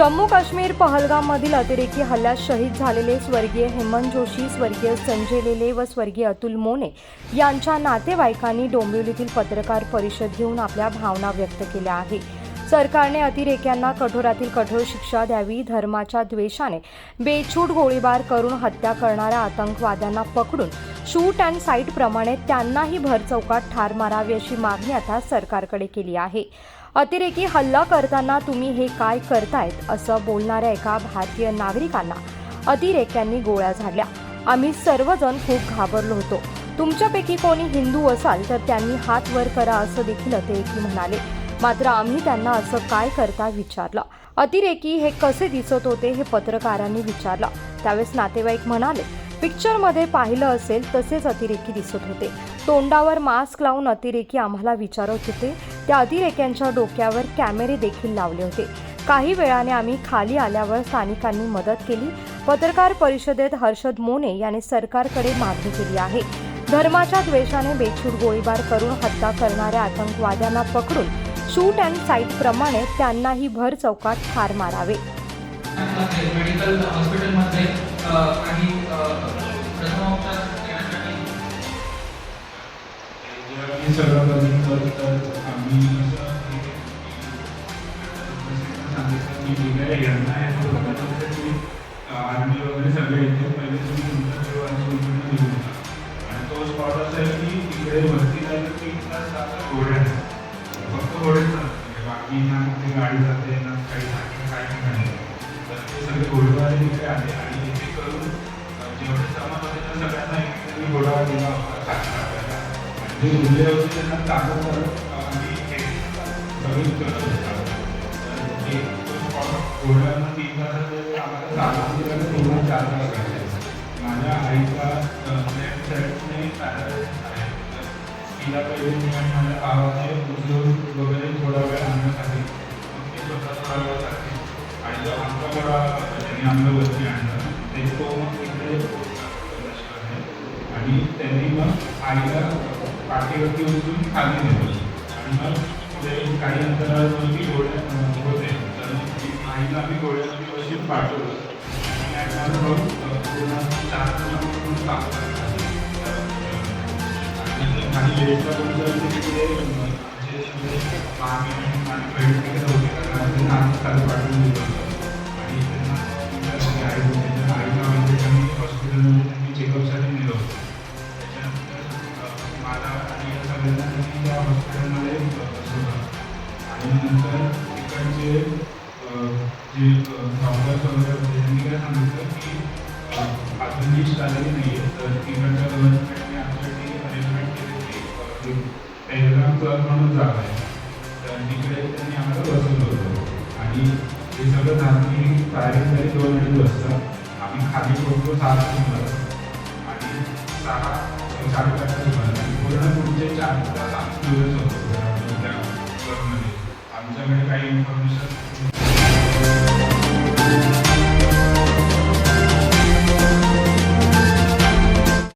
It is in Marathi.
जम्मू काश्मीर पहलगाममधील अतिरेकी हल्ल्यात शहीद झालेले स्वर्गीय हेमंत जोशी स्वर्गीय संजय लेले व स्वर्गीय अतुल मोने यांच्या नातेवाईकांनी डोंबिवलीतील पत्रकार परिषद घेऊन आपल्या भावना व्यक्त केल्या आहे सरकारने अतिरेक्यांना कठोरातील कठोर शिक्षा द्यावी धर्माच्या द्वेषाने बेछूट गोळीबार करून हत्या करणाऱ्या आतंकवाद्यांना पकडून शूट अँड साईट प्रमाणे त्यांनाही भरचौकात ठार मारावी अशी मागणी आता सरकारकडे केली आहे. अतिरेकी हल्ला करताना तुम्ही हे काय करतायत असं बोलणाऱ्या एका भारतीय नागरिकांना अतिरेक्यांनी गोळ्या झाडल्या. आम्ही सर्वजण खूप घाबरलो होतो. तुमच्यापैकी कोणी हिंदू असाल तर त्यांनी हात वर करा असं देखील अतिरेकी म्हणाले. मात्र आम्ही त्यांना असं काय करता विचारलं. अतिरेकी हे कसे दिसत होते हे पत्रकारांनी विचारलं. त्यावेळेस नातेवाईक म्हणाले पिक्चरमध्ये पाहिलं असेल तसेच अतिरेकी दिसत होते. तोंडावर मास्क लावून अतिरेकी आम्हाला विचारत होते. त्या अतिरेक्यांच्या डोक्यावर कॅमेरे देखील लावले होते. काही वेळाने आम्ही खाली आल्यावर स्थानिकांनी मदत केली. पत्रकार परिषदेत हर्षद मोने याने सरकारकडे मागणी केली आहे. धर्माच्या द्वेषाने बेछूट गोळीबार करून हत्या करणाऱ्या आतंकवाद्यांना पकडून शूट अँड साईट प्रमाणे त्यांनाही भर चौकात ठार मारावे. मेडिकल हॉस्पिटलमध्ये काही प्रथमोपचार देण्यासाठी सगळं बघितलं तर आम्ही सांगितलं की यांना आर्मी वगैरे सगळे येते पहिले तुम्ही तुमचा त्या घोडा दिला होता जे उरले होते त्यांना ताकद करत आम्ही करत तीन आम्हाला पूर्ण चार तास माझ्या आईचा लेफ्ट साईडने तिला पहिले माझ्या भावाने वगैरे थोडा आईला पाठीवरती उचलून खाली नेलं आणि मग पुढे काही अंतरावरती गोळ्या होते तर मग ती आईला आम्ही घोड्यावरती बसून पाठवलं आणि आम्हाला आणि या त्या हॉस्पिटलमध्ये आणि नंतर तिकडचे जे डॉक्टर्स वगैरे होते त्यांनी काय सांगितलं की अजून लिस्ट आलेली नाही आहे तर तिकडच्या गव्हर्नमेंटने आमच्यासाठी अरेंजमेंट केली टेलिग्राम क्लब म्हणून जागा आहे तर तिकडे त्यांनी आम्हाला बसवलं होतं आणि हे सगळं झालं की फायरिंग झाली दोन अडीच वाजता आम्ही खाली पोहोचलो सहा आणि सहा साडेपाचच्या पूर्ण चार तास दिवस होतो आमच्याकडे काही इन्फॉर्मेशन